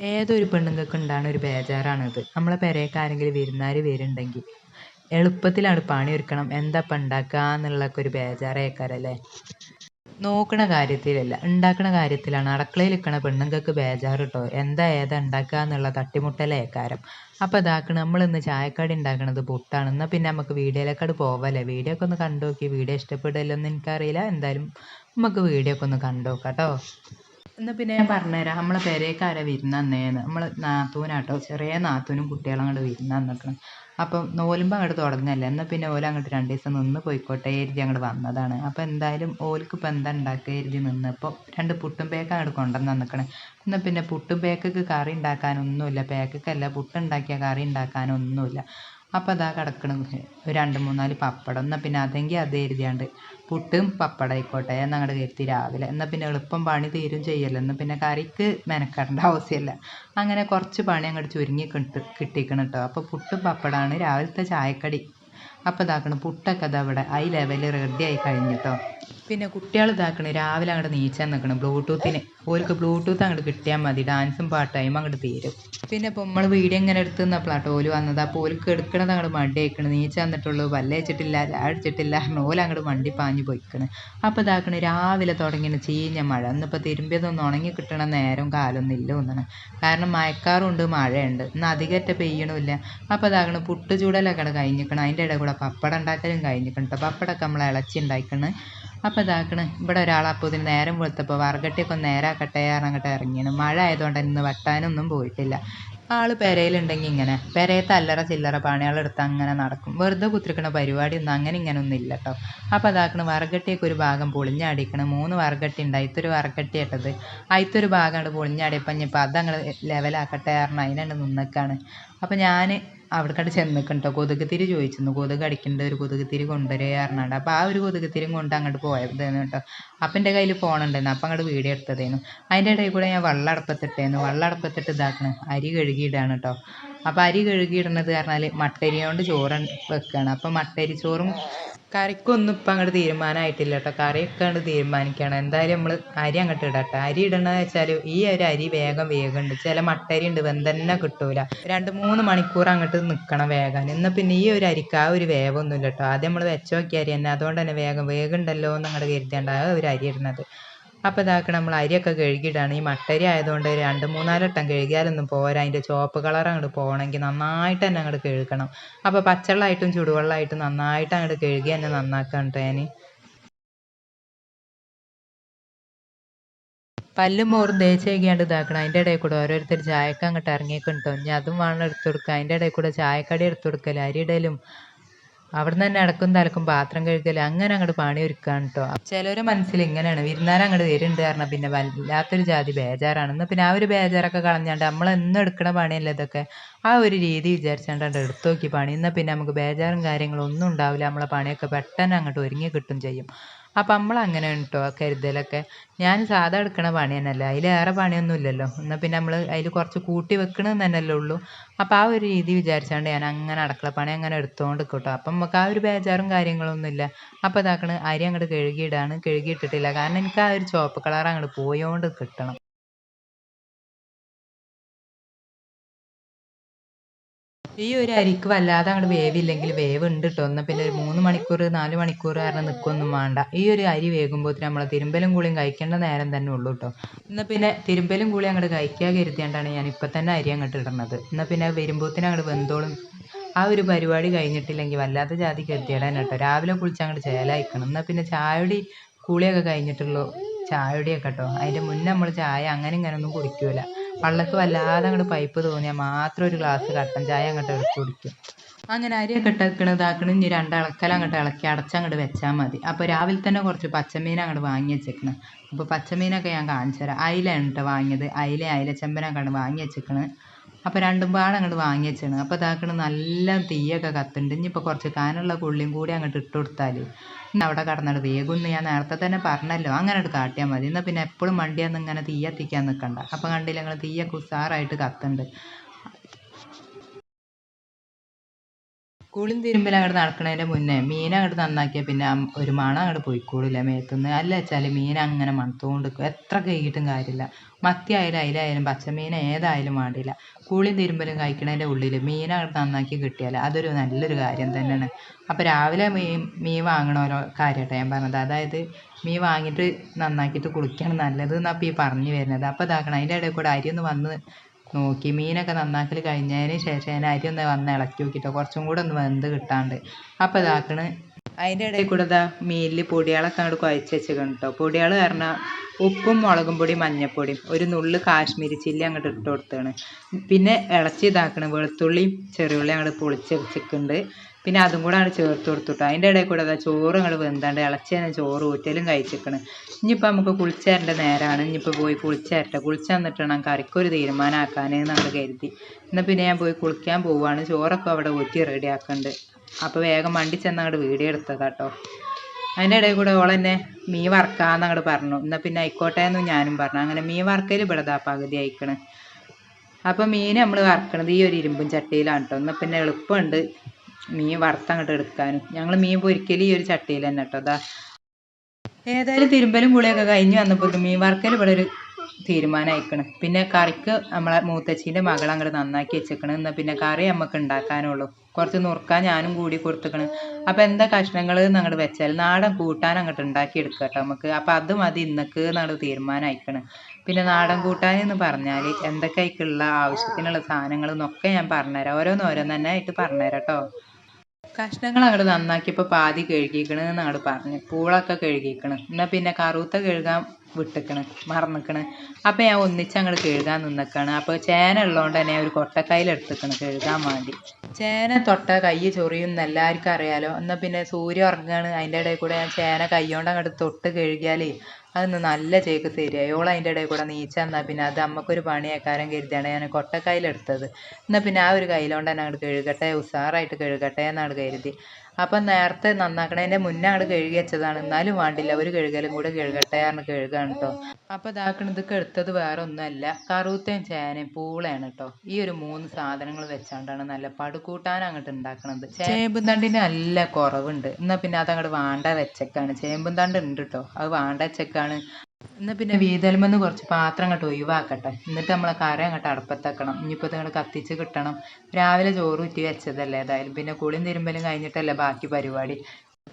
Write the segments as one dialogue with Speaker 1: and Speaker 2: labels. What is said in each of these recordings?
Speaker 1: ഏതൊരു പെണ്ണുങ്ങൾക്ക് ഉണ്ടാകുന്ന ഒരു ബേജാറാണിത്. നമ്മളെ പെരേക്ക് ആരെങ്കിലും വിരുന്നുകാർ വരുന്നുണ്ടെങ്കിൽ എളുപ്പത്തിലാണ് പണി ഒരുക്കണം എന്താ ഇപ്പം ഉണ്ടാക്കുക എന്നുള്ളതൊക്കെ ഒരു ബേജാറേക്കാരല്ലേ നോക്കണ കാര്യത്തിലല്ല. ഉണ്ടാക്കണ കാര്യത്തിലാണ്. അടുക്കളയിൽ നിൽക്കണ പെണ്ണുങ്ങൾക്ക് ബേജാറ് കേട്ടോ എന്താ ഏതാ ഉണ്ടാക്കുക എന്നുള്ള തട്ടിമുട്ടലേക്കാരം. അപ്പോൾ ഇതാക്കണ. നമ്മളിന്ന് ചായക്കടി ഉണ്ടാക്കണത് പുട്ടാണ്. എന്നാൽ പിന്നെ നമുക്ക് വീഡിയോയിലേക്കട് പോവല്ലേ? വീഡിയോ ഒക്കെ ഒന്ന് കണ്ടു നോക്കി. വീഡിയോ ഇഷ്ടപ്പെടില്ലെന്ന് എനിക്കറിയില്ല. എന്തായാലും നമുക്ക് വീഡിയോ ഒക്കെ ഒന്ന് കണ്ടു നോക്കാം കേട്ടോ. എന്നാൽ പിന്നെ ഞാൻ പറഞ്ഞുതരാം. നമ്മളെ പെരേക്കാരെ ആരാ നമ്മളെ നാത്തൂനാട്ടോ? ചെറിയ നാത്തൂനും കുട്ടികളും അങ്ങോട്ട് വിരുന്ന് വന്നിക്കണം അപ്പം നോലുമ്പ് അങ്ങോട്ട് തുടങ്ങല്ലേ? എന്നാൽ പിന്നെ ഓല അങ്ങോട്ട് രണ്ട് ദിവസം നിന്ന് പോയിക്കോട്ടെ എഴുതി അങ്ങോട്ട് വന്നതാണ്. അപ്പം എന്തായാലും ഓൽക്ക് ഇപ്പം എന്താ ഉണ്ടാക്കുക എഴുതി നിന്നപ്പോൾ രണ്ട് പുട്ടും പേക്ക് അങ്ങോട്ട് കൊണ്ടുവന്ന് നിൽക്കണേ എന്നാൽ പിന്നെ പുട്ടും പേക്കക്ക് കറി ഉണ്ടാക്കാനൊന്നുമില്ല അല്ല പുട്ടുണ്ടാക്കിയ കറി ഉണ്ടാക്കാനൊന്നുമില്ല അപ്പോൾ അതാ കിടക്കണം ഒരു രണ്ട് മൂന്നാൽ പപ്പടം. എന്നാൽ പിന്നെ അതെങ്കിൽ അത് എഴുതിയാണ്ട് പുട്ടും പപ്പടം ആയിക്കോട്ടെ എന്നങ്ങോട്ട് കരുതി രാവിലെ. എന്നാൽ പിന്നെ എളുപ്പം പണി തീരും ചെയ്യല്ലോ. എന്നാൽ പിന്നെ കറിക്ക് മെനക്കെടേണ്ട ആവശ്യമില്ല അങ്ങനെ കുറച്ച് പണി അങ്ങോട്ട് ചുരുങ്ങി കിട്ടി കേട്ടോ അപ്പോൾ പുട്ടും പപ്പടമാണ് രാവിലത്തെ ചായക്കടി. അപ്പോൾ ഇതാക്കണം പുട്ടൊക്കെ അതവിടെ ഐ ഈ ലെവലിൽ റെഡി ആയി കഴിഞ്ഞു കേട്ടോ പിന്നെ കുട്ടികൾ ഇതാക്കണേ രാവിലെ അങ്ങോട്ട് നീച്ചാൻ നിൽക്കണം ബ്ലൂടൂത്തിന് ഓർക്ക് ബ്ലൂടൂത്ത് അങ്ങോട്ട് കിട്ടിയാൽ മതി ഡാൻസും പാട്ടായും അങ്ങോട്ട് തീരും. പിന്നെ ഇപ്പോൾ നമ്മൾ വീഡിയോ ഇങ്ങനെ എടുത്ത് നിന്നപ്പോഴാട്ടോ ഓൽ വന്നത് അപ്പോൾ ഓൽക്ക് എടുക്കണത് അങ്ങോട്ട് മണ്ടി അയക്കണം നീച്ച വന്നിട്ടുള്ളൂ വല്ലയച്ചിട്ടില്ല അടിച്ചിട്ടില്ല ഓല അങ്ങോട്ട് മണ്ടി പാഞ്ഞു പോയിക്കണ്. അപ്പോൾ ഇതാക്കണേ രാവിലെ തുടങ്ങിയ ചീഞ്ഞ മഴ ഇന്നിപ്പോൾ തിരുമ്പിയതൊന്നും ഉണങ്ങി കിട്ടണ നേരം കാലൊന്നും ഇല്ല ഒന്നാണ് കാരണം മഴക്കാറുണ്ട് മഴയുണ്ട് ഇന്ന് അധികറ്റ പെയ്യണമില്ല. അപ്പോൾ ഇതാക്കണ പുട്ട് ചൂടലൊക്കെ കഴിഞ്ഞിക്കണം അതിന്റെ ഇടയിൽ കൂടെ പപ്പടം ഉണ്ടാക്കലും കഴിഞ്ഞിക്കണം കേട്ടോ പപ്പടമൊക്കെ നമ്മൾ ഇളച്ചി ഉണ്ടാക്കണം അപ്പോൾ ഇതാക്കണ്. ഇവിടെ ഒരാൾ ഇതിന് നേരം വെളുത്തപ്പോൾ വറകട്ടിയൊക്കെ ഒന്ന് നേരാക്കട്ടെ അങ്ങോട്ട് ഇറങ്ങിയാണ്. മഴ ആയതുകൊണ്ട് ഇന്ന് വെട്ടാനൊന്നും പോയിട്ടില്ല. ആൾ പെരയിലുണ്ടെങ്കിൽ ഇങ്ങനെ. പെരയത്തെ അല്ലറ ചില്ലറ പണികളെടുത്ത് അങ്ങനെ നടക്കും. വെറുതെ കുത്തിരിക്കണ പരിപാടി ഒന്നും അങ്ങനെ ഇങ്ങനെ ഒന്നും ഇല്ല കേട്ടോ അപ്പോൾ അതാക്കണ വറകട്ടിയൊക്കെ ഒരു ഭാഗം പൊളിഞ്ഞാടിക്കണം. മൂന്ന് വറകട്ടി ഉണ്ട് അതിത്തൊരു വറകട്ടി ഇട്ടത് അതിത്തൊരു ഭാഗം അങ്ങോട്ട് പൊളിഞ്ഞാടിയപ്പോൾ ഇനിയിപ്പോൾ അതങ്ങോട്ട് ലെവലാക്കട്ടെ കാരണം അതിനാണ് നിന്നേക്കാണ്. അപ്പോൾ ഞാൻ അവിടേക്കട്ട് ചെന്നിക്കണം കേട്ടോ കൊതുക് തിരി ചോദിച്ചിരുന്നു. കൊതുക് അടിക്കേണ്ട ഒരു കൊതുക് തിരി പറഞ്ഞാണ്ട്. അപ്പോൾ ആ ഒരു കൊതുക് തിരി കൊണ്ട് അങ്ങോട്ട് പോയതായിരുന്നു കേട്ടോ. അപ്പം എന്റെ കയ്യിൽ ഫോൺ ഉണ്ടായിരുന്നു അപ്പം അങ്ങോട്ട് വീഡിയോ എടുത്തതായിരുന്നു അതിന്റെ ഇടയിൽ കൂടെ ഞാൻ വെള്ളം അടുപ്പത്തിട്ടായിരുന്നു വെള്ളം അടുപ്പത്തിട്ട് ഇതാക്കണം. അരി കഴുകിയിടാണ് കേട്ടോ. അപ്പോൾ അരി കഴുകിയിടുന്നത് പറഞ്ഞാൽ മട്ടരി കൊണ്ട് ചോറ് വെക്കുകയാണ് അപ്പോൾ മട്ടരി ചോറും കറിക്കൊന്നും ഇപ്പം അങ്ങോട്ട് തീരുമാനമായിട്ടില്ല കേട്ടോ കറിയൊക്കെ അങ്ങോട്ട് തീരുമാനിക്കണം. എന്തായാലും നമ്മൾ അരി അങ്ങോട്ട് ഇടട്ടെ. അരി ഇടണമെന്ന് വെച്ചാൽ ഈ ഒരു അരി വേഗം വേഗമുണ്ട് ചില മട്ടരി ഉണ്ട് വെന്തന്നെ കിട്ടൂല. രണ്ട് മൂന്ന് മണിക്കൂർ അങ്ങോട്ട് നിൽക്കണം വേഗം എന്നാൽ പിന്നെ ഈ ഒരു അരിക്ക് ആ ഒരു വേവൊന്നുമില്ല കേട്ടോ ആദ്യം നമ്മൾ വെച്ച് നോക്കിയ അരി തന്നെ. അതുകൊണ്ട് തന്നെ വേഗം വേഗണ്ടല്ലോ എന്ന് അങ്ങോട്ട് കരുതേണ്ട ആ ഒരു അരി ഇടുന്നത്. അപ്പോൾ ഇതാക്കി നമ്മൾ അരിയൊക്കെ കഴുകിയിട്ടാണ് ഈ മട്ടരി ആയതുകൊണ്ട് രണ്ട് മൂന്നാൽ വട്ടം കഴുകിയാലൊന്നും പോരാ. അതിന്റെ ചുവപ്പ് കളർ അങ്ങോട്ട് പോകണമെങ്കിൽ നന്നായിട്ട് തന്നെ അങ്ങോട്ട് കഴുകണം. അപ്പോൾ പച്ചവെള്ളമായിട്ടും ചുടുവെള്ളമായിട്ടും നന്നായിട്ട് അങ്ങോട്ട് കഴുകി തന്നെ നന്നാക്കണം ഞാൻ പല്ലും മോറും തേച്ച് കഴിക്കാണ്ട് ഇതാക്കണം. അതിന്റെ ഇടയിൽ കൂടെ ഓരോരുത്തർ ചായക്ക അങ്ങോട്ട് ഇറങ്ങിയേക്കും ഇനി അതും വേണം എടുത്തു കൊടുക്കുക അതിന്റെ ഇടയിൽ കൂടെ ചായക്കടി എടുത്തു കൊടുക്കൽ അരിയിടലും അവിടുന്ന് തന്നെ ഇടക്കും തലക്കും പാത്രം കഴുകൽ അങ്ങനെ അങ്ങോട്ട് പണി ഒരുക്കാണ് കേട്ടോ ചിലവരെ മനസ്സിൽ ഇങ്ങനെയാണ് വിരുന്നാരം അങ്ങോട്ട് വരുന്നുണ്ട് കാരണം പിന്നെ വല്ലാത്തൊരു ജാതി ബേജാറാണ്. എന്നാൽ പിന്നെ ആ ഒരു ബേജാറൊക്കെ കളഞ്ഞാണ്ട് നമ്മൾ എന്നും എടുക്കണ പണിയല്ല ഇതൊക്കെ? ആ ഒരു രീതി വിചാരിച്ചാണ്ട് എടുത്തു നോക്കി പണി. എന്നാൽ പിന്നെ നമുക്ക് ബേജാറും കാര്യങ്ങളും ഒന്നും ഉണ്ടാവില്ല. നമ്മളെ പണിയൊക്കെ പെട്ടെന്ന് അങ്ങോട്ട് ഒരുങ്ങി കിട്ടും ചെയ്യും. അപ്പം നമ്മൾ അങ്ങനെയാണ് കേട്ടോ കരുതലൊക്കെ. ഞാൻ സാധാ എടുക്കണ പണി തന്നെയല്ല അതിലേറെ പണിയൊന്നും ഇല്ലല്ലോ എന്നാൽ പിന്നെ നമ്മൾ അതിൽ കുറച്ച് കൂട്ടി വെക്കണമെന്ന് തന്നെയല്ലേ ഉള്ളൂ. അപ്പോൾ ആ ഒരു രീതി വിചാരിച്ചാണ്ട് ഞാൻ അങ്ങനെ അടുക്കള പണി അങ്ങനെ എടുത്തുകൊണ്ട് കേട്ടോ അപ്പം നമുക്ക് ആ ഒരു ബേജാറും കാര്യങ്ങളൊന്നും ഇല്ല. അപ്പോൾ ഇതാക്കണ അരി അങ്ങോട്ട് കഴുകിയിടാണ്. കഴുകിയിട്ടിട്ടില്ല. കാരണം എനിക്ക് ആ ഒരു ചുവപ്പ് കളർ അങ്ങോട്ട് പോയോണ്ട് കിട്ടണം. ഈ ഒരു അരിക്ക് വല്ലാതെ അങ്ങോട്ട് വേവില്ലെങ്കിൽ വേവ് ഉണ്ട് കേട്ടോ എന്നാൽ പിന്നെ ഒരു മൂന്ന് മണിക്കൂർ നാല് മണിക്കൂർ കാരണം നിൽക്കൊന്നും വേണ്ട. ഈ ഒരു അരി വേകുമ്പോഴത്തേന് നമ്മൾ തിരുമ്പലും കൂളിയും കഴിക്കേണ്ട നേരം തന്നെ ഉള്ളൂ കേട്ടോ എന്നാൽ പിന്നെ തിരുമ്പലും കൂളിയും അങ്ങോട്ട് കഴിക്കാൻ കരുതിയാണ്ടാണ് ഞാൻ ഇപ്പം തന്നെ അരി അങ്ങോട്ട് ഇടണത്. എന്നാൽ പിന്നെ വരുമ്പോഴത്തേനും അങ്ങോട്ട് വെന്തോളും. ആ ഒരു പരിപാടി കഴിഞ്ഞിട്ടില്ലെങ്കിൽ വല്ലാത്ത ജാതി കരുതിയിടാൻ കേട്ടോ രാവിലെ കുളിച്ച് അങ്ങോട്ട് ചേലായിക്കണം. എന്നാൽ പിന്നെ ചായടി കുളിയൊക്കെ കഴിഞ്ഞിട്ടുള്ളൂ. ചായയുടെയൊക്കെ കേട്ടോ അതിന്റെ മുന്നേ നമ്മൾ ചായ അങ്ങനെ ഇങ്ങനെ ഒന്നും കുടിക്കൂല. പള്ളക്ക് വല്ലാതെ അങ്ങോട്ട് പൈപ്പ് തോന്നിയാൽ മാത്രം ഒരു ഗ്ലാസ് കട്ടൻ ചായ അങ്ങോട്ട് എടുത്ത് കുടിക്കും. അങ്ങനെ അരിയൊക്കെ ഇട്ടേക്കണ ഇതാക്കണ ഇനി രണ്ടിളക്കൽ അങ്ങോട്ട് ഇളക്കി അടച്ചങ്ങോട്ട് വെച്ചാൽ മതി. അപ്പോൾ രാവിലെ തന്നെ കുറച്ച് പച്ചമീൻ അങ്ങോട്ട് വാങ്ങി വെച്ചേക്കണ്. അപ്പോൾ പച്ചമീനൊക്കെ ഞാൻ കാണിച്ചു തരാം. അയിലാണ് കേട്ടോ വാങ്ങിയത്. അയില അയില ചെമ്പനൊക്കെയാണ് വാങ്ങി വെച്ചേക്കണ്. അപ്പോൾ രണ്ടും പാടെ അങ്ങോട്ട് വാങ്ങി വെച്ചാണ്. അപ്പോൾ ഇതാക്കണ നല്ല തീയൊക്കെ കത്തുന്നുണ്ട്. ഇനിയിപ്പോൾ കുറച്ച് കാനുള്ള കുള്ളിയും കൂടി അങ്ങോട്ട് ഇട്ട് കൊടുത്താൽ അവിടെ കടന്നിട്ട് വേഗം ഞാൻ നേരത്തെ തന്നെ പറഞ്ഞല്ലോ. അങ്ങനെ കാട്ടിയാൽ മതി. എന്നാൽ പിന്നെ എപ്പോഴും വണ്ടിയാന്ന് ഇങ്ങനെ തീ എത്തിക്കാൻ നിൽക്കണ്ട അപ്പോൾ കണ്ടില്ല ഞങ്ങൾ തീയൊക്കെ ഉസാറായിട്ട് കത്തുന്നുണ്ട്. കുളിയും തിരുമ്പിൽ അങ്ങോട്ട് നടക്കുന്നതിന്റെ മുന്നേ മീൻ അങ്ങോട്ട് നന്നാക്കിയാൽ പിന്നെ ഒരു മണം അങ്ങോട്ട് പോയിക്കൂടില്ല മേത്തുനിന്ന് അല്ല വെച്ചാൽ മീൻ അങ്ങനെ മണത്തുകൊണ്ട് എത്ര കഴുകിയിട്ടും കാര്യമില്ല. മത്തി ആയാലും അയിലായാലും പച്ചമീൻ ഏതായാലും വേണ്ടില്ല കുളിയും തിരുമ്പലും കഴിക്കണതിന്റെ ഉള്ളിൽ മീൻ നന്നാക്കി കിട്ടിയാൽ അതൊരു നല്ലൊരു കാര്യം തന്നെയാണ്. അപ്പോൾ രാവിലെ മീൻ മീൻ വാങ്ങണോരോ കാര്യമായിട്ടാണ് ഞാൻ പറഞ്ഞത്. അതായത് മീൻ വാങ്ങിയിട്ട് നന്നാക്കിയിട്ട് കുളിക്കുകയാണ് നല്ലത് എന്നാണ് ഈ പറഞ്ഞു വരുന്നത്. അപ്പോൾ ഇതാക്കണം അതിന്റെ ഇടയിൽ കൂടെ അരി ഒന്ന് വന്ന് നോക്കി. മീനൊക്കെ നന്നാക്കൽ കഴിഞ്ഞതിന് ശേഷം ഞാൻ അരി ഒന്ന് വന്ന് ഇളക്കി നോക്കിയിട്ട് കുറച്ചും കൂടെ ഒന്ന് വെന്ത് കിട്ടാണ്ട്. അപ്പോൾ ഇതാക്കണ് അതിന്റെ ഇടയിൽ കൂടെ ഇതാ മീനിൽ പൊടികളൊക്കെ അങ്ങോട്ട് കുഴച്ച് വെച്ചേക്കണം കേട്ടോ പൊടികൾ പറഞ്ഞാൽ ഉപ്പും മുളകും പൊടിയും മഞ്ഞപ്പൊടിയും ഒരു നുള്ള് കാശ്മീരി ചില്ലി അങ്ങോട്ട് ഇട്ട് കൊടുത്താണ്. പിന്നെ ഇളച്ചി ഇതാക്കണം വെളുത്തുള്ളിയും ചെറിയുള്ളി അങ്ങോട്ട് പൊളിച്ച് വെച്ചിട്ടുണ്ട്. പിന്നെ അതും കൂടെ അങ്ങോട്ട് ചേർത്ത് കൊടുത്തുട്ടോ അതിന്റെ ഇടയിൽ കൂടെ അതാ ചോറ് അങ്ങോട്ട് വെന്താണ്ട് ഇളച്ചി തന്നെ ചോറ് ഊറ്റലും കഴിച്ചിരിക്കണം ഇനിയിപ്പോൾ നമുക്ക് കുളിച്ചേരേണ്ട നേരമാണ് ഇനിയിപ്പോൾ പോയി കുളിച്ചേരട്ടെ. കുളിച്ച് വന്നിട്ടാണ് കറിക്കൊരു തീരുമാനമാക്കാനേ നമ്മൾ കരുതി. എന്നാൽ പിന്നെ ഞാൻ പോയി കുളിക്കാൻ പോവുകയാണ് ചോറൊക്കെ അവിടെ ഊറ്റി റെഡി ആക്കുന്നുണ്ട് അപ്പോൾ വേഗം വണ്ടി ചെന്ന് അങ്ങോട്ട് വീഡിയോ എടുത്തതാട്ടോ. അതിന്റെ ഇടയിൽ കൂടെ ഓൾ എന്നെ മീൻ വറക്കാന്ന് അങ്ങോട്ട് പറഞ്ഞു. എന്നാൽ പിന്നെ ആയിക്കോട്ടെ എന്ന് ഞാനും പറഞ്ഞു. അങ്ങനെ മീൻ വറക്കൽ ഇവിടെ ദാ പകുതി അയക്കണ് അപ്പോൾ മീൻ നമ്മൾ വറക്കണത് ഈ ഒരു ഇരുമ്പും ചട്ടിയിലാണ് കേട്ടോ എന്നാൽ പിന്നെ എളുപ്പമുണ്ട് മീൻ വറുത്ത് അങ്ങോട്ട് എടുക്കാനും. ഞങ്ങൾ മീൻ പൊരിക്കൽ ഈ ഒരു ചട്ടിയിൽ തന്നെ കേട്ടോ അതാ ഏതായാലും തിരുമ്പലും കുളിയൊക്കെ കഴിഞ്ഞ് വന്നപ്പോൾ മീൻ വറുക്കൽ ഇവിടെ ഒരു തീരുമാനം അയക്കണ് പിന്നെ കറിക്ക് നമ്മളെ മൂത്തച്ഛീന്റെ മകൾ അങ്ങോട്ട് നന്നാക്കി വെച്ചേക്കണ്. എന്നാൽ പിന്നെ കറി നമുക്ക് ഉണ്ടാക്കാനുള്ളൂ. കുറച്ച് നുറുക്കാൻ ഞാനും കൂടി കൊടുത്തുക്കണ്. അപ്പം എന്താ കഷ്ണങ്ങൾ അങ്ങോട്ട് വെച്ചാൽ നാടൻ കൂട്ടാൻ അങ്ങോട്ട് ഉണ്ടാക്കി എടുക്കുക കേട്ടോ നമുക്ക് അപ്പം അത് മതി ഇന്നക്ക് എന്നാണ് തീരുമാനം അയക്കണ് പിന്നെ നാടൻ കൂട്ടാൻ എന്ന് പറഞ്ഞാൽ എന്തൊക്കെ അതിക്കുള്ള ആവശ്യത്തിനുള്ള സാധനങ്ങൾ എന്നൊക്കെ ഞാൻ പറഞ്ഞുതരാം ഓരോന്ന് ഓരോന്ന് തന്നെ ആയിട്ട് പറഞ്ഞുതരാം കേട്ടോ കഷ്ണങ്ങൾ അങ്ങോട്ട് നന്നാക്കിയപ്പോൾ പാതി കഴുകിക്കണ് എന്ന് അങ്ങോട്ട് പറഞ്ഞു. പൂളൊക്കെ കഴുകിക്കണ്. എന്നാൽ പിന്നെ കറുത്ത കഴുകാൻ വിട്ടിക്കണ് മറന്നിക്കണ്. അപ്പോൾ ഞാൻ ഒന്നിച്ച് അങ്ങോട്ട് കഴുകാൻ നിന്നിക്കാണ്. അപ്പോൾ ചേന ഉള്ളതുകൊണ്ട് തന്നെ ഒരു കൊട്ടക്കൈയിൽ എടുത്തിക്കണ് കഴുകാൻ വേണ്ടി. ചേന തൊട്ട കൈ ചൊറിയും എല്ലാവർക്കും അറിയാലോ. എന്നാൽ പിന്നെ സൂര്യ ഉറങ്ങുകയാണ് അതിന്റെ ഇടയിൽ കൂടെ ഞാൻ ചേന കൈകൊണ്ട് അങ്ങോട്ട് തൊട്ട് കഴുകിയാലേ അതൊന്ന് നല്ല ചേക്ക് തരിക ഓൾ അതിന്റെ ഇടയിൽ കൂടെ നീച്ച എന്നാൽ പിന്നെ അത് അമ്മക്കൊരു പണിയേക്കാരം കരുതിയാണ് ഞാൻ കൊട്ടക്കൈയിലെടുത്തത് എന്നാൽ പിന്നെ ആ ഒരു കയ്യിലോണ്ട് തന്നെ അങ്ങോട്ട് കഴുകട്ടെ ഉഷാറായിട്ട് കഴുകട്ടെ എന്നാണ് കരുതി. അപ്പം നേരത്തെ നന്നാക്കണതിന്റെ മുന്നേ അങ്ങോട്ട് കഴുകി വെച്ചതാണ്. എന്നാലും വേണ്ടില്ല. ഒരു കഴുകലും കൂടെ കഴുകട്ടെ ആണ് കഴുകാണ് കേട്ടോ അപ്പോൾ ഇതാക്കണതൊക്കെ എടുത്തത് വേറെ ഒന്നുമല്ല. കറുത്തയും ചേനയും പൂളയാണ് കേട്ടോ ഈ ഒരു മൂന്ന് സാധനങ്ങൾ വെച്ചാണ്ടാണ് നല്ല പടുകൂട്ടാൻ അങ്ങോട്ട് ഉണ്ടാക്കണത്. ചേമ്പും തണ്ടിന് നല്ല കുറവുണ്ട്. എന്നാൽ പിന്നെ അത് അങ്ങോട്ട് വാണ്ട വെച്ചേക്കാണ്. ചേമ്പും തണ്ട് ഉണ്ട് കേട്ടോ അത് വാണ്ട വെച്ചേക്കാണ്. എന്നാൽ പിന്നെ വീതലുമെന്ന് കുറച്ച് പാത്രം അങ്ങോട്ട് ഒഴിവാക്കട്ടെ. എന്നിട്ട് നമ്മൾ കറി അങ്ങോട്ട് അടുപ്പത്തേക്കണം. ഇനിയിപ്പോൾ നിങ്ങൾ കത്തിച്ച് കിട്ടണം. രാവിലെ ചോറ് ഊറ്റി വെച്ചതല്ലേ ഏതായാലും. പിന്നെ കുളിയും തിരുമ്പലും കഴിഞ്ഞിട്ടല്ലേ ബാക്കി പരിപാടി.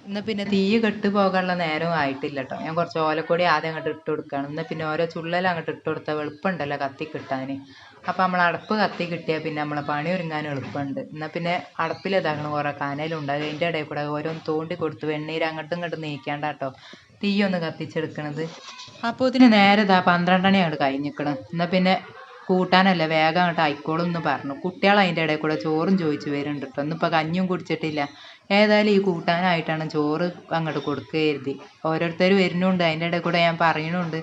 Speaker 1: എന്നാൽ പിന്നെ തീ കെട്ട് പോകാനുള്ള നേരവും ആയിട്ടില്ല കേട്ടോ ഞാൻ കുറച്ച് ഓലക്കൊടി ആദ്യം അങ്ങോട്ട് ഇട്ട് കൊടുക്കുകയാണ് എന്നാൽ പിന്നെ ഓരോ ചുള്ളൽ അങ്ങോട്ട് ഇട്ട് കൊടുത്താൽ എളുപ്പമുണ്ടല്ലോ കത്തി കിട്ടാൻ അപ്പോൾ നമ്മൾ അടപ്പ് കത്തി കിട്ടിയാൽ പിന്നെ നമ്മളെ പണി ഒരുങ്ങാൻ എളുപ്പമുണ്ട് എന്നാൽ പിന്നെ അടപ്പിൽ ഇതാക്കണം. കുറേ കനലുണ്ട്. അതിന്റെ ഇടയിൽ കൂടെ ഓരോന്ന് തോണ്ടി കൊടുത്ത് വെണ്ണീര് അങ്ങോട്ടും ഇങ്ങോട്ടും നീക്കേണ്ട കേട്ടോ തീ ഒന്ന് കത്തിച്ചെടുക്കണത്. അപ്പോൾ ഇതിന് നേരെ ഇതാ പന്ത്രണ്ടണി അങ്ങോട്ട് കഴിഞ്ഞിക്കണം. എന്നാൽ പിന്നെ കൂട്ടാനല്ല വേഗം അങ്ങോട്ട് ആയിക്കോളും എന്ന് പറഞ്ഞു. കുട്ടികൾ അതിന്റെ ഇടയിൽ കൂടെ ചോറും ചോദിച്ചു വരുന്നുണ്ട് കേട്ടോ ഒന്നും ഇപ്പോൾ കഞ്ഞിയും കുടിച്ചിട്ടില്ല. ഏതായാലും ഈ കൂട്ടാനായിട്ടാണ് ചോറ് അങ്ങോട്ട് കൊടുക്കുക കരുതി ഓരോരുത്തർ വരുന്നുണ്ട്. അതിന്റെ ഇടയിൽ കൂടെ ഞാൻ പറയുന്നുണ്ട്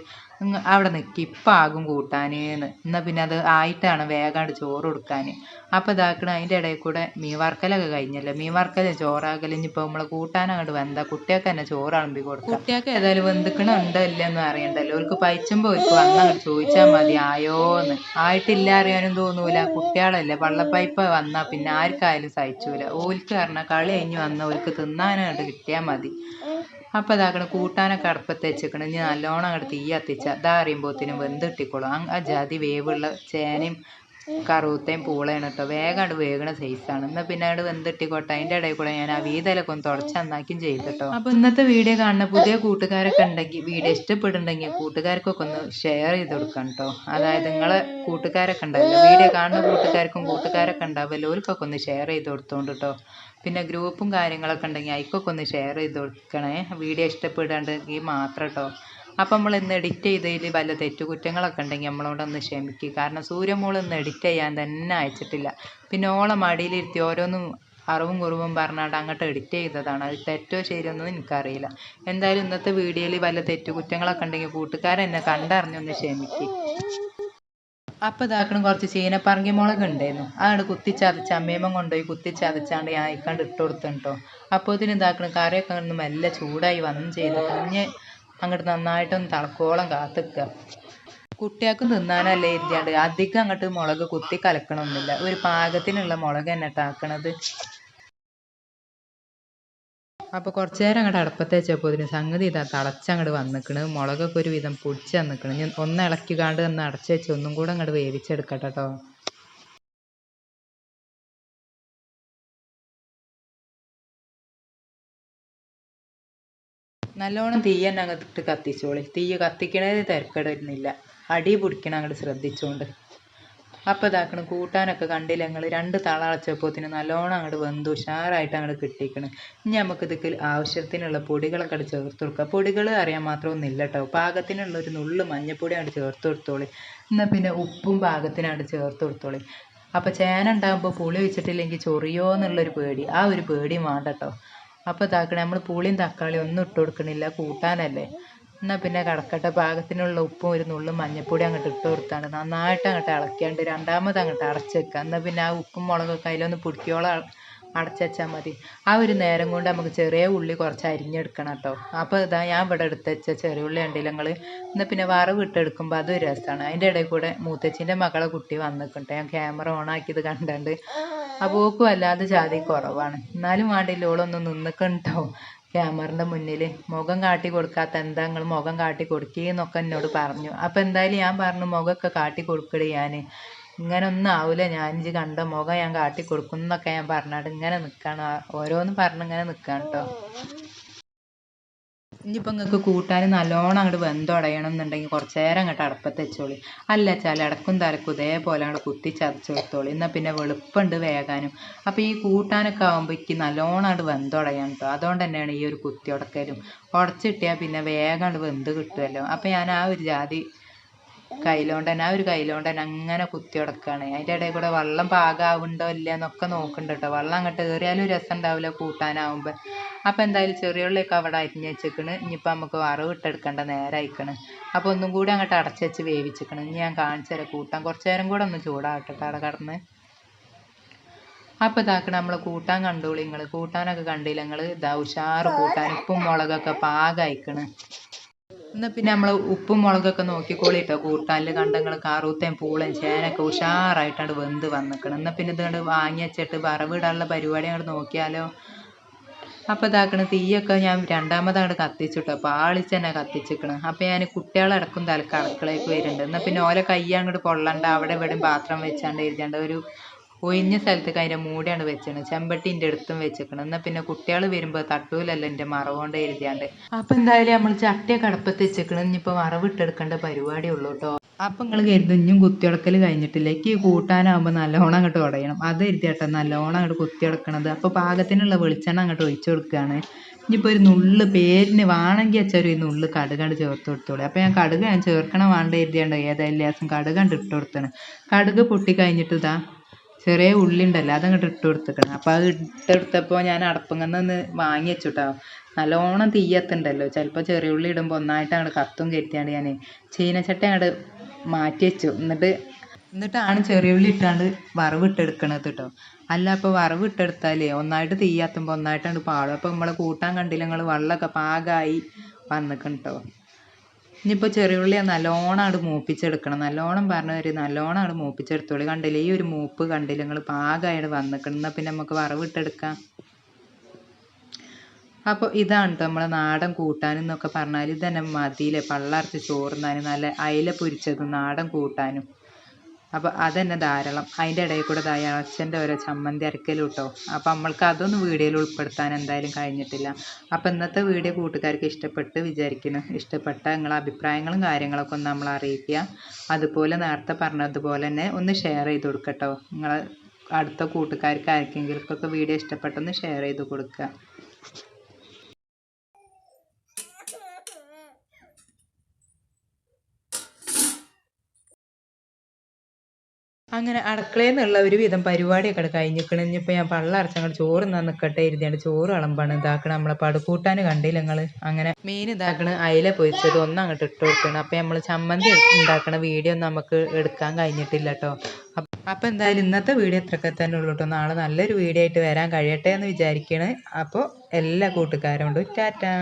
Speaker 1: അവിടെ നിൽക്കി ഇപ്പം ആകും കൂട്ടാനെന്ന്. എന്നാൽ പിന്നെ അത് ആയിട്ടാണ് വേഗം ചോറ് കൊടുക്കാൻ അപ്പോൾ ഇതാക്കണ അതിന്റെ ഇടയിൽ കൂടെ മീൻ വറുക്കലൊക്കെ കഴിഞ്ഞല്ലോ. മീൻ വറുക്കലും ചോറാകലും ഇനിയിപ്പോൾ നമ്മളെ കൂട്ടാൻ അങ്ങോട്ട് വെന്താ കുട്ടികൾക്ക് തന്നെ ചോറ് അളമ്പി കൊടുക്കും. കുട്ടികൾക്ക് ഏതായാലും വെന്തുക്കണോ ഉണ്ടോ ഇല്ലെന്നും അറിയണ്ടല്ലോ. അവർക്ക് പയച്ചുമ്പോൾ അവർക്ക് വന്ന് അങ്ങോട്ട് ചോദിച്ചാൽ മതി ആയോന്ന്. ആയിട്ടില്ല അറിയാനും തോന്നൂല. കുട്ടികളല്ലേ വള്ളപ്പൈപ്പ് വന്നാൽ പിന്നെ ആർക്കായാലും സഹിച്ചൂല. ഓൽക്ക് പറഞ്ഞാൽ കളി കഴിഞ്ഞ് വന്നാൽ ഓൽക്ക് തിന്നാനായിട്ട് കിട്ടിയാൽ മതി. അപ്പോൾ ഇതാക്കണ കൂട്ടാനൊക്കെ അടുപ്പത്ത് വെച്ചേക്കണം. ഇനി നല്ലോണം അങ്ങോട്ട് തീ കത്തിച്ച ഇതാ വെന്തിട്ടിക്കോളും. കിട്ടിക്കോളും ആ ജാതി വേവുള്ള ചേനയും കറുത്തയും പൂളയാണ് കേട്ടോ വേഗം അങ്ങോട്ട് വേഗണ സൈസാണ് എന്നാൽ പിന്നെ അങ്ങോട്ട് വെന്തിട്ടിക്കോട്ടെ. അതിന്റെ ഇടയിൽ കൂടെ ഞാൻ ആ വീതലൊക്കെ ഒന്ന് തുടച്ച് നന്നാക്കിയും ചെയ്തിട്ടോ അപ്പോൾ ഇന്നത്തെ വീഡിയോ കാണുന്ന പുതിയ കൂട്ടുകാരൊക്കെ ഉണ്ടെങ്കിൽ വീഡിയോ ഇഷ്ടപ്പെടുന്നുണ്ടെങ്കിൽ കൂട്ടുകാർക്കൊക്കെ ഒന്ന് ഷെയർ ചെയ്ത് കൊടുക്കണം കേട്ടോ അതായത് നിങ്ങളെ കൂട്ടുകാരൊക്കെ ഉണ്ടാവില്ല? വീഡിയോ കാണുന്ന കൂട്ടുകാർക്കും കൂട്ടുകാരൊക്കെ ഉണ്ടാവില്ല? ഓർക്കൊക്കെ ഒന്ന് ഷെയർ ചെയ്ത് കൊടുത്തോണ്ട് കേട്ടോ പിന്നെ ഗ്രൂപ്പും കാര്യങ്ങളൊക്കെ ഉണ്ടെങ്കിൽ അതിക്കൊക്കെ ഒന്ന് ഷെയർ ചെയ്ത് കൊടുക്കണേ. വീഡിയോ ഇഷ്ടപ്പെടാണ്ടെങ്കിൽ മാത്രം കേട്ടോ അപ്പം നമ്മൾ ഇന്ന് എഡിറ്റ് ചെയ്തതിൽ വല്ല തെറ്റുകുറ്റങ്ങളൊക്കെ ഉണ്ടെങ്കിൽ നമ്മളോട് ഒന്ന് ക്ഷമിക്കുക കാരണം സൂര്യമോൾ ഇന്ന് എഡിറ്റ് ചെയ്യാൻ തന്നെ അയച്ചിട്ടില്ല. പിന്നെ ഓളം മടിയിലിരുത്തി ഓരോന്നും അറിവും കുറവും പറഞ്ഞാണ്ട് അങ്ങോട്ട് എഡിറ്റ് ചെയ്തതാണ്. അത് തെറ്റോ ശരിയൊന്നും എനിക്കറിയില്ല. എന്തായാലും ഇന്നത്തെ വീഡിയോയിൽ വല്ല തെറ്റുകുറ്റങ്ങളൊക്കെ ഉണ്ടെങ്കിൽ കൂട്ടുകാരെന്നെ കണ്ടറിഞ്ഞൊന്ന് ക്ഷമിക്കുക അപ്പോൾ ഇതാക്കണം കുറച്ച് ചീനപ്പറങ്കി മുളക് ഉണ്ടായിരുന്നു അതാണ് കുത്തിച്ചതച്ച് അമ്മയമ്മ കൊണ്ടുപോയി കുത്തിച്ചതച്ചാണ്ട് ഞാൻ അയക്കാണ്ട് ഇട്ട് കൊടുത്തു കേട്ടോ അപ്പോൾ ഇതിന് ഇതാക്കണം കറിയൊക്കെ ഒന്ന് മെല്ലെ ചൂടായി വന്നും ചെയ്ത് കുഞ്ഞ് അങ്ങോട്ട് നന്നായിട്ടൊന്ന് തളക്കോളം കാത്തിക്കുക കുട്ടികൾക്ക് തിന്നാനല്ലേ ഇരുത്തിയാണ്ട് അധികം അങ്ങോട്ട് മുളക് കുത്തി കലക്കണമൊന്നുമില്ല ഒരു പാകത്തിനുള്ള മുളക് തന്നെ ഇട്ടാക്കണത് അപ്പോൾ കുറച്ച് നേരം അങ്ങോട്ട് അടുപ്പത്ത് വെച്ചപ്പോൾ സംഗതി ഇതാ തിളച്ചങ്ങോട്ട് വന്നിക്കണ്. മുളകൊക്കെ ഒരു വിധം പൊടിച്ച് വന്നിക്കണ്. ഞാൻ ഒന്ന് ഇളക്കിക്കാണ്ട് ഒന്ന് അടച്ച് വെച്ച് ഒന്നും കൂടെ അങ്ങോട്ട് വേവിച്ചെടുക്കട്ടെ കേട്ടോ നല്ലോണം തീ തന്നെ അങ്ങോട്ട് കത്തിച്ചോളി. തീ കത്തിക്കണത് തിരക്കിടുന്നില്ല അടി പിടിക്കണം അങ്ങോട്ട് ശ്രദ്ധിച്ചോണ്ട്. അപ്പോൾ ഇതാക്കണം കൂട്ടാനൊക്കെ കണ്ടില്ല ഞങ്ങൾ രണ്ട് തളച്ചപ്പോത്തിന് നല്ലോണം അങ്ങോട്ട് വെന്ത് ഉഷാറായിട്ട് അങ്ങോട്ട് കിട്ടിക്കണ് ഇനി നമുക്ക് ഇതിക്ക് ആവശ്യത്തിനുള്ള പൊടികളൊക്കെ അങ്ങട് ചേർത്ത് കൊടുക്കുക പൊടികൾ അറിയാൻ മാത്രമൊന്നുമില്ല കേട്ടോ. പാകത്തിനുള്ള ഒരു നുള്ളു മഞ്ഞപ്പൊടി അങ്ങോട്ട് ചേർത്ത് കൊടുത്തോളി. എന്നാൽ പിന്നെ ഉപ്പും പാകത്തിനങ്ങോട്ട് ചേർത്ത് കൊടുത്തോളി. അപ്പോൾ ചേന ഉണ്ടാകുമ്പോൾ പുളി വെച്ചിട്ടില്ലെങ്കിൽ ചൊറിയോ എന്നുള്ളൊരു പേടി. ആ ഒരു പേടിയും വേണ്ട കേട്ടോ. അപ്പോൾ ഇതാക്കണേ നമ്മൾ പുളിയും തക്കാളിയും ഒന്നും ഇട്ട് കൊടുക്കണില്ല കൂട്ടാനല്ലേ. എന്നാൽ പിന്നെ കടക്കട്ട. പാകത്തിനുള്ള ഉപ്പും ഒരു നുള്ളും മഞ്ഞപ്പൊടി അങ്ങോട്ട് ഇട്ട് കൊടുത്താണ്. നന്നായിട്ട് അങ്ങോട്ട് ഇളക്കിയാണ്ട് രണ്ടാമത് അങ്ങോട്ട് അടച്ച് വെക്കുക എന്നാൽ പിന്നെ ആ ഉപ്പും മുളകൊക്കെ അതിലൊന്ന് പിടിക്കോളം അടച്ച് മതി. ആ ഒരു നേരം കൊണ്ട് നമുക്ക് ചെറിയ ഉള്ളി കുറച്ച് അരിഞ്ഞെടുക്കണം കേട്ടോ അപ്പോൾ ഇതാ ഞാൻ ഇവിടെ എടുത്ത് വെച്ച ചെറിയ ഉള്ളി ഉണ്ടെങ്കിൽ നിങ്ങൾ എന്നാൽ പിന്നെ വറവ് ഇട്ടെടുക്കുമ്പോൾ അതൊരു രസമാണ് അതിന്റെ ഇടയിൽ കൂടെ മൂത്തച്ഛന്റെ മകളെ കുട്ടി വന്നിട്ടുണ്ട് ഞാൻ ക്യാമറ ഓൺ ആക്കിയത് കണ്ടുകൊണ്ട് അപ്പോൾ ഓക്കും അല്ലാതെ ജാതി കുറവാണ്. എന്നാലും വേണ്ടില്ല ഓളൊന്ന് നിന്നിക്കണ്ടോ ക്യാമറന്റെ മുന്നിൽ മുഖം കാട്ടി കൊടുക്കാത്ത എന്താ നിങ്ങൾ മുഖം കാട്ടി കൊടുക്കുകയെന്നൊക്കെ എന്നോട് പറഞ്ഞു. അപ്പോൾ എന്തായാലും ഞാൻ പറഞ്ഞു മുഖമൊക്കെ കാട്ടി കൊടുക്കടി ഞാൻ ഇങ്ങനെ ഒന്നും ആവില്ല ഞാൻ ഇജ്ജ് കണ്ട മുഖം ഞാൻ കാട്ടി കൊടുക്കും എന്നൊക്കെ ഞാൻ പറഞ്ഞാട്ട് ഇങ്ങനെ നിൽക്കുകയാണ് ഓരോന്നും പറഞ്ഞ് ഇങ്ങനെ നിൽക്കുകയാണ് കേട്ടോ ഇനിയിപ്പോൾ നിങ്ങൾക്ക് കൂട്ടാൻ നല്ലോണം അങ്ങോട്ട് വെന്തുടയണം എന്നുണ്ടെങ്കിൽ കുറച്ച് നേരം അങ്ങോട്ട് അടുപ്പത്ത് വെച്ചോളി. അല്ല വെച്ചാൽ ഇടക്കും തലക്കും ഇതേപോലെ അങ്ങോട്ട് കുത്തി ചതച്ച് കൊടുത്തോളി എന്നാൽ പിന്നെ വെളുപ്പുണ്ട് വേകാനും അപ്പോൾ ഈ കൂട്ടാനൊക്കെ ആകുമ്പോൾ നല്ലോണം അങ്ങോട്ട് വെന്തുടയണം കേട്ടോ അതുകൊണ്ട് തന്നെയാണ് ഈ ഒരു കുത്തി ഉടക്കലും ഉടച്ചിട്ടിയാൽ പിന്നെ വേഗം അങ്ങോട്ട് വെന്ത് കിട്ടുമല്ലോ അപ്പോൾ ഞാൻ ആ ഒരു ജാതി കയ്യിലോണ്ട് തന്നെ ആ ഒരു കയ്യിലോണ്ട് തന്നെ അങ്ങനെ കുത്തി ഉടക്കുകയാണ് അതിന്റെ ഇടയിൽ കൂടെ വെള്ളം പാകാവുണ്ടോ ഇല്ല എന്നൊക്കെ നോക്കുന്നുണ്ട് കേട്ടോ വെള്ളം അങ്ങോട്ട് കയറിയാലും രസം ഉണ്ടാവില്ല കൂട്ടാനാവുമ്പോൾ അപ്പോൾ എന്തായാലും ചെറിയ ഉള്ളിയൊക്കെ അവിടെ അരിഞ്ഞ് വെച്ചേക്കണ്. ഇനിയിപ്പോൾ നമുക്ക് വറവ് ഇട്ടെടുക്കേണ്ട നേരം അയക്കണ് അപ്പോൾ ഒന്നും കൂടി അങ്ങോട്ട് അടച്ച് വെച്ച് വേവിച്ചേക്കണ്. ഇനി ഞാൻ കാണിച്ചു തരാം. കൂട്ടാൻ കുറച്ച് നേരം കൂടെ ഒന്ന് ചൂടാവട്ടെ അവിടെ കടന്ന്. അപ്പോൾ ഇതാക്കണം നമ്മൾ കൂട്ടാൻ കണ്ടോളി നിങ്ങൾ കൂട്ടാനൊക്കെ കണ്ടില്ല നിങ്ങൾ ഇതാ ഉഷാറ് കൂട്ടാൻ. ഉപ്പും മുളകൊക്കെ പാകമായിക്കണ് എന്നാൽ പിന്നെ നമ്മൾ ഉപ്പും മുളകൊക്കെ നോക്കിക്കോളി ട്ടോ കൂട്ടാനിൽ കണ്ടങ്ങൾ കറുത്തേം പൂളേം ചേനയൊക്കെ ഉഷാറായിട്ടാണ് വെന്ത് വന്നിക്കണം. എന്നാൽ പിന്നെ ഇതുകൊണ്ട് വാങ്ങി വെച്ചിട്ട് വറവിടാനുള്ള പരിപാടി അങ്ങോട്ട് നോക്കിയാലോ? അപ്പോൾ ഇതാക്കണ തീയൊക്കെ ഞാൻ രണ്ടാമത് കത്തിച്ചിട്ടോ. പാളിച്ച് തന്നെ കത്തിച്ചിക്കണ്. അപ്പോൾ ഞാൻ കുട്ടികളടക്കും തലക്ക് അടുക്കളയ്ക്ക് വരുന്നുണ്ട് എന്നാൽ പിന്നെ ഓലെ കൈ അങ്ങോട്ട് കൊള്ളണ്ട അവിടെ ഇവിടെയും പാത്രം വെച്ചാണ്ട് ഇരുത്തണ്ട ഒരു ഒഴിഞ്ഞ സ്ഥലത്തേക്ക് അതിന്റെ മൂടിയാണ് വെച്ചത് ചെമ്പട്ടിന്റെ അടുത്തും വെച്ചേക്കണം എന്നാൽ പിന്നെ കുട്ടികൾ വരുമ്പോൾ തട്ടൂലല്ലോ എന്റെ മറവുകൊണ്ട് എഴുതിയാണ്ട് അപ്പം എന്തായാലും നമ്മൾ ചട്ടിയൊക്കെ അടുപ്പത്ത് വെച്ചേക്കണം ഇനിയിപ്പോൾ മറവിട്ടെടുക്കേണ്ട പരിപാടി ഉള്ളൂ കേട്ടോ. അപ്പം നിങ്ങൾ കരുതും ഇനിയും കുത്തിയടക്കൽ കഴിഞ്ഞിട്ടില്ല. എനിക്ക് കൂട്ടാനാകുമ്പോൾ നല്ലോണം അങ്ങോട്ട് ഉടയണം അത് എഴുതിയാട്ടോ നല്ലോണം അങ്ങോട്ട് കുത്തിയടക്കണത്. അപ്പോൾ പാകത്തിനുള്ള വെളിച്ചെണ്ണ അങ്ങോട്ട് ഒഴിച്ചു കൊടുക്കുകയാണ് ഇനിയിപ്പോൾ ഒരു നുള്ള് പേരിന് വേണമെങ്കിൽ വെച്ചാൽ ഒരു നുള്ള് കടുകണ്ട് ചേർത്ത് കൊടുത്തോളൂ. അപ്പോൾ ഞാൻ കടുക് ഞാൻ ചേർക്കണം വേണ്ട എഴുതിയാണ്ട് ഏതായാലും ലേസം കടുകണ്ട് ഇട്ട് കൊടുത്താണ്. കടുക് പൊട്ടി കഴിഞ്ഞിട്ട് ഇതാ ചെറിയ ഉള്ളി ഉണ്ടല്ലോ അതങ്ങോട്ട് ഇട്ട് കൊടുത്തേക്കണം. അപ്പോൾ അത് ഇട്ടെടുത്തപ്പോൾ ഞാൻ അടപ്പങ്ങന്ന് വാങ്ങി വെച്ചു കേട്ടോ നല്ലോണം തീയത്തുണ്ടല്ലോ ചിലപ്പോൾ ചെറിയ ഉള്ളി ഇടുമ്പോൾ ഒന്നായിട്ട് അങ്ങോട്ട് കത്തും കയറ്റിയാണ്ട് ഞാൻ ചീനച്ചട്ടി അങ്ങോട്ട് മാറ്റി വെച്ചു. എന്നിട്ട് എന്നിട്ടാണ് ചെറിയ ഉള്ളി ഇട്ടാണ്ട് വറവ് ഇട്ടെടുക്കണത് കേട്ടോ അല്ല അപ്പോൾ വറവ് ഇട്ടെടുത്താലേ ഒന്നായിട്ട് തീയാത്തുമ്പോൾ ഒന്നായിട്ടാണ് പാടും. അപ്പോൾ നമ്മളെ കൂട്ടാൻ കണ്ടില്ല നിങ്ങൾ വെള്ളമൊക്കെ പാകമായി വന്നിക്കണം കേട്ടോ ഇനിയിപ്പോൾ ചെറിയുള്ളി നല്ലോണം അങ്ങോട്ട് മൂപ്പിച്ചെടുക്കണം. നല്ലോണം പറഞ്ഞ ഒരു നല്ലോണം അങ്ങോട്ട് മൂപ്പിച്ചെടുത്തോളി. കണ്ടില്ലേ? ഈ ഒരു മൂപ്പ് കണ്ടില്ല? നിങ്ങൾ പാകമായിട്ട് വന്നിക്കണം. എന്നാൽ പിന്നെ നമുക്ക് വറവിട്ടെടുക്കാം. അപ്പോൾ ഇതാണ് കേട്ടോ നമ്മളെ നാടൻ കൂട്ടാനും എന്നൊക്കെ പറഞ്ഞാൽ ഇത് തന്നെ മതിയില്ലേ? പള്ളറച്ച് ചോറുന്നാനും നല്ല അയില പൊരിച്ചതും നാടൻ കൂട്ടാനും. അപ്പോൾ അതന്നെ ധാരാളം. അതിന്റെ ഇടയിൽ കൂടെ ദാ അച്ഛന്റെ ഓരോ ചമ്മന്തി അരക്കലും കേട്ടോ അപ്പോൾ നമ്മൾക്ക് അതൊന്നും വീഡിയോയിൽ ഉൾപ്പെടുത്താൻ എന്തായാലും കഴിഞ്ഞിട്ടില്ല. അപ്പോൾ ഇന്നത്തെ വീഡിയോ കൂട്ടുകാർക്ക് ഇഷ്ടപ്പെട്ട് വിചാരിക്കുന്നു. ഇഷ്ടപ്പെട്ട നിങ്ങളെ അഭിപ്രായങ്ങളും കാര്യങ്ങളൊക്കെ ഒന്ന് നമ്മൾ അറിയിക്കുക. അതുപോലെ നേരത്തെ പറഞ്ഞതുപോലെ തന്നെ ഒന്ന് ഷെയർ ചെയ്ത് കൊടുക്കട്ടോ. നിങ്ങളെ അടുത്ത കൂട്ടുകാർക്ക് ആർക്കെങ്കിലും ഒക്കെ വീഡിയോ ഇഷ്ടപ്പെട്ടൊന്ന് ഷെയർ ചെയ്ത് കൊടുക്കുക. അങ്ങനെ അടുക്കളയിൽ നിന്നുള്ള ഒരുവിധം പരിപാടിയൊക്കെ അവിടെ കഴിഞ്ഞിരിക്കണം ഇനിയിപ്പോൾ ഞാൻ പള്ളറച്ച് അങ്ങോട്ട് ചോറ് തിന്നാൻ നിൽക്കട്ടെ ഇരുതിയാണ് ചോറ് വിളമ്പാണ്. ഇതാക്കണം നമ്മളെ പടുക്കൂട്ടാൻ കണ്ടില്ല നിങ്ങൾ അങ്ങനെ മീൻ ഇതാക്കണ അയില പൊരിച്ചത് ഒന്നും അങ്ങോട്ട് ഇട്ട് കൊടുക്കണം. അപ്പോൾ നമ്മൾ ചമ്മന്തി ഉണ്ടാക്കണ വീഡിയോ നമുക്ക് എടുക്കാൻ കഴിഞ്ഞിട്ടില്ല കേട്ടോ അപ്പോൾ എന്തായാലും ഇന്നത്തെ വീഡിയോ ഇത്രയൊക്കെ തന്നെ ഉള്ളൂ കേട്ടോ നാളെ നല്ലൊരു വീഡിയോ ആയിട്ട് വരാൻ കഴിയട്ടെ എന്ന് വിചാരിക്കണ്. അപ്പോൾ എല്ലാ കൂട്ടുകാരും കൊണ്ട് ടാറ്റാ.